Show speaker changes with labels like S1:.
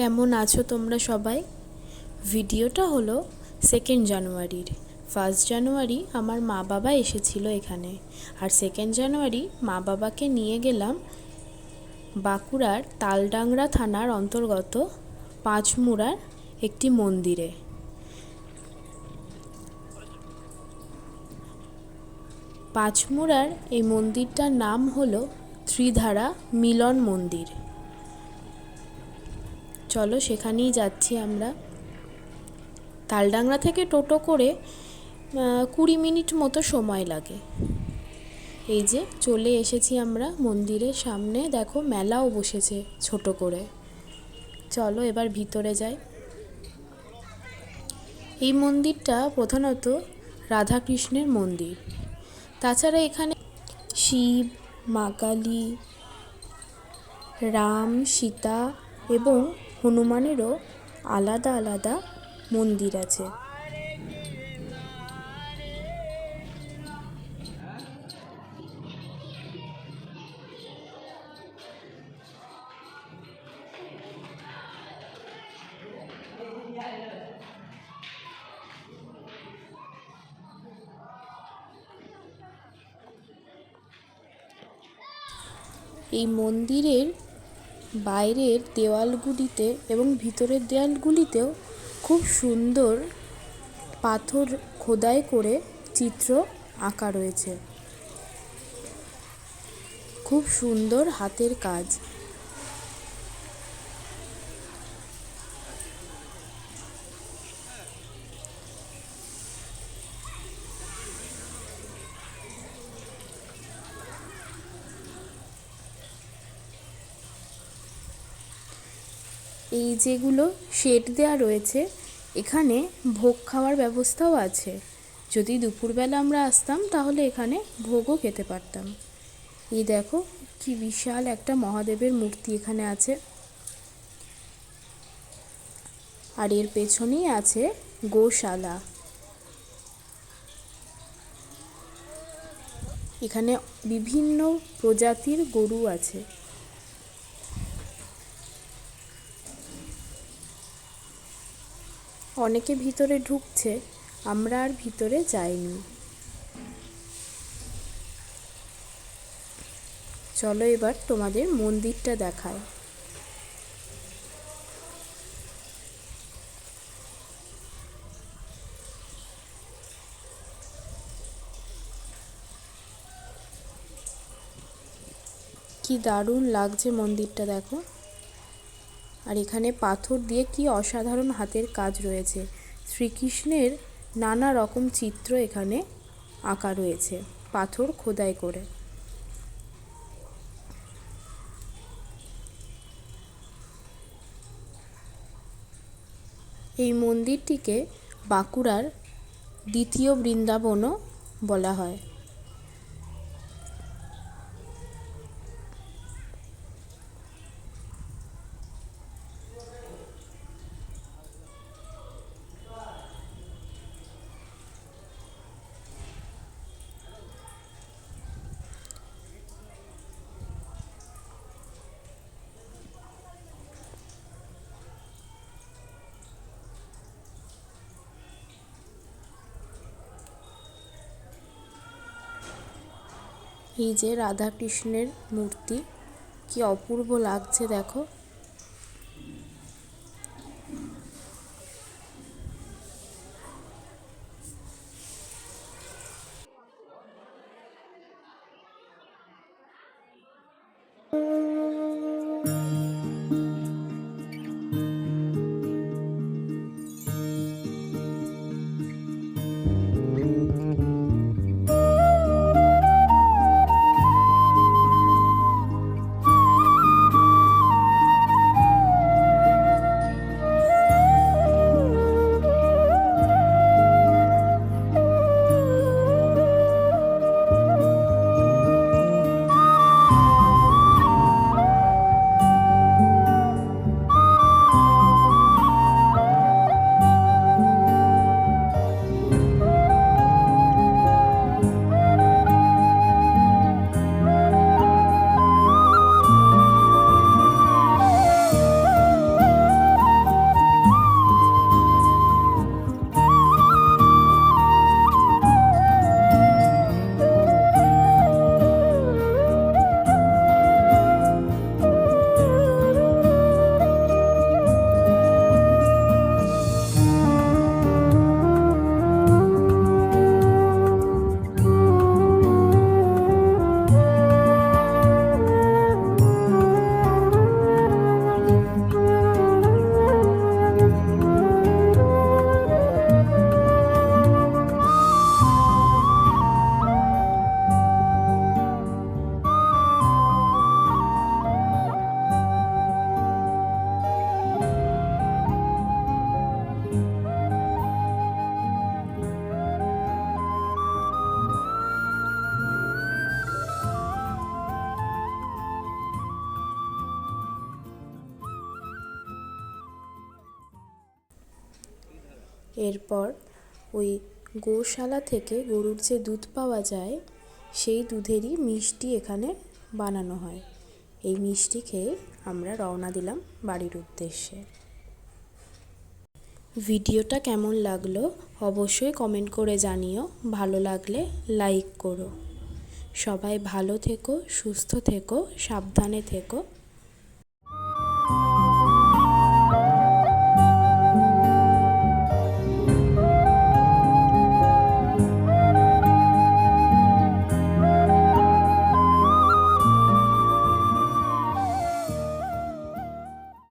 S1: কেমন আছো তোমরা সবাই? ভিডিওটা হলো সেকেন্ড জানুয়ারির। ফার্স্ট জানুয়ারি আমার মা বাবা এসেছিল এখানে। আর সেকেন্ড জানুয়ারি মা বাবাকে নিয়ে গেলাম বাঁকুড়ার তালডাংরা থানার অন্তর্গত পাঁচমুড়ার একটি মন্দিরে। পাঁচমুড়ার এই মন্দিরটার নাম হলো ত্রিধারা মিলন মন্দির। চলো সেখানেই যাচ্ছি আমরা। তালডাংরা থেকে টোটো করে কুড়ি মিনিট মতো সময় লাগে। এই যে চলে এসেছি আমরা মন্দিরের সামনে। দেখো মেলাও বসেছে ছোট করে। চলো এবার ভিতরে যাই। এই মন্দিরটা প্রধানত রাধাকৃষ্ণের মন্দির। তাছাড়া এখানে শিব, মা কালী, রাম, সীতা এবং হনুমানেরও আলাদা আলাদা মন্দির আছে। এই মন্দিরের বাইরের দেওয়ালগুলিতে এবং ভিতরের দেওয়ালগুলিতেও খুব সুন্দর পাথর খোদাই করে চিত্র আঁকা রয়েছে। খুব সুন্দর হাতের কাজ। এই যেগুলো শেড দেওয়া রয়েছে, এখানে ভোগ খাওয়ার ব্যবস্থাও আছে। যদি দুপুরবেলা আমরা আসতাম, তাহলে এখানে ভোগও খেতে পারতাম। এই দেখো, কি বিশাল একটা মহাদেবের মূর্তি এখানে আছে। আর এর পেছনেই আছে গোশালা। এখানে বিভিন্ন প্রজাতির গরু আছে। অনেকে ভিতরে ঢুকছে, আমরা আর ভিতরে যাইনি। চলো এবার তোমাদের মন্দিরটা দেখায় কি দারুণ লাগছে মন্দিরটা দেখো। আর এখানে পাথর দিয়ে কি অসাধারণ হাতের কাজ রয়েছে। শ্রীকৃষ্ণের নানা রকম চিত্র এখানে আঁকা রয়েছে, পাথর খোদাই করে। এই মন্দিরটিকে বাঁকুড়ার দ্বিতীয় বৃন্দাবনও বলা হয়। এই যে রাধা কৃষ্ণের মূর্তি কি অপূর্ব লাগছে দেখো। এরপর ওই গোশালা থেকে গরুর যে দুধ পাওয়া যায়, সেই দুধেরই মিষ্টি এখানে বানানো হয়। এই মিষ্টি খেয়ে আমরা রওনা দিলাম বাড়ির উদ্দেশ্যে। ভিডিওটা কেমন লাগল অবশ্যই কমেন্ট করে জানিও। ভালো লাগলে লাইক করো। সবাই ভালো থেকো, সুস্থ থেকো, সাবধানে থেকো।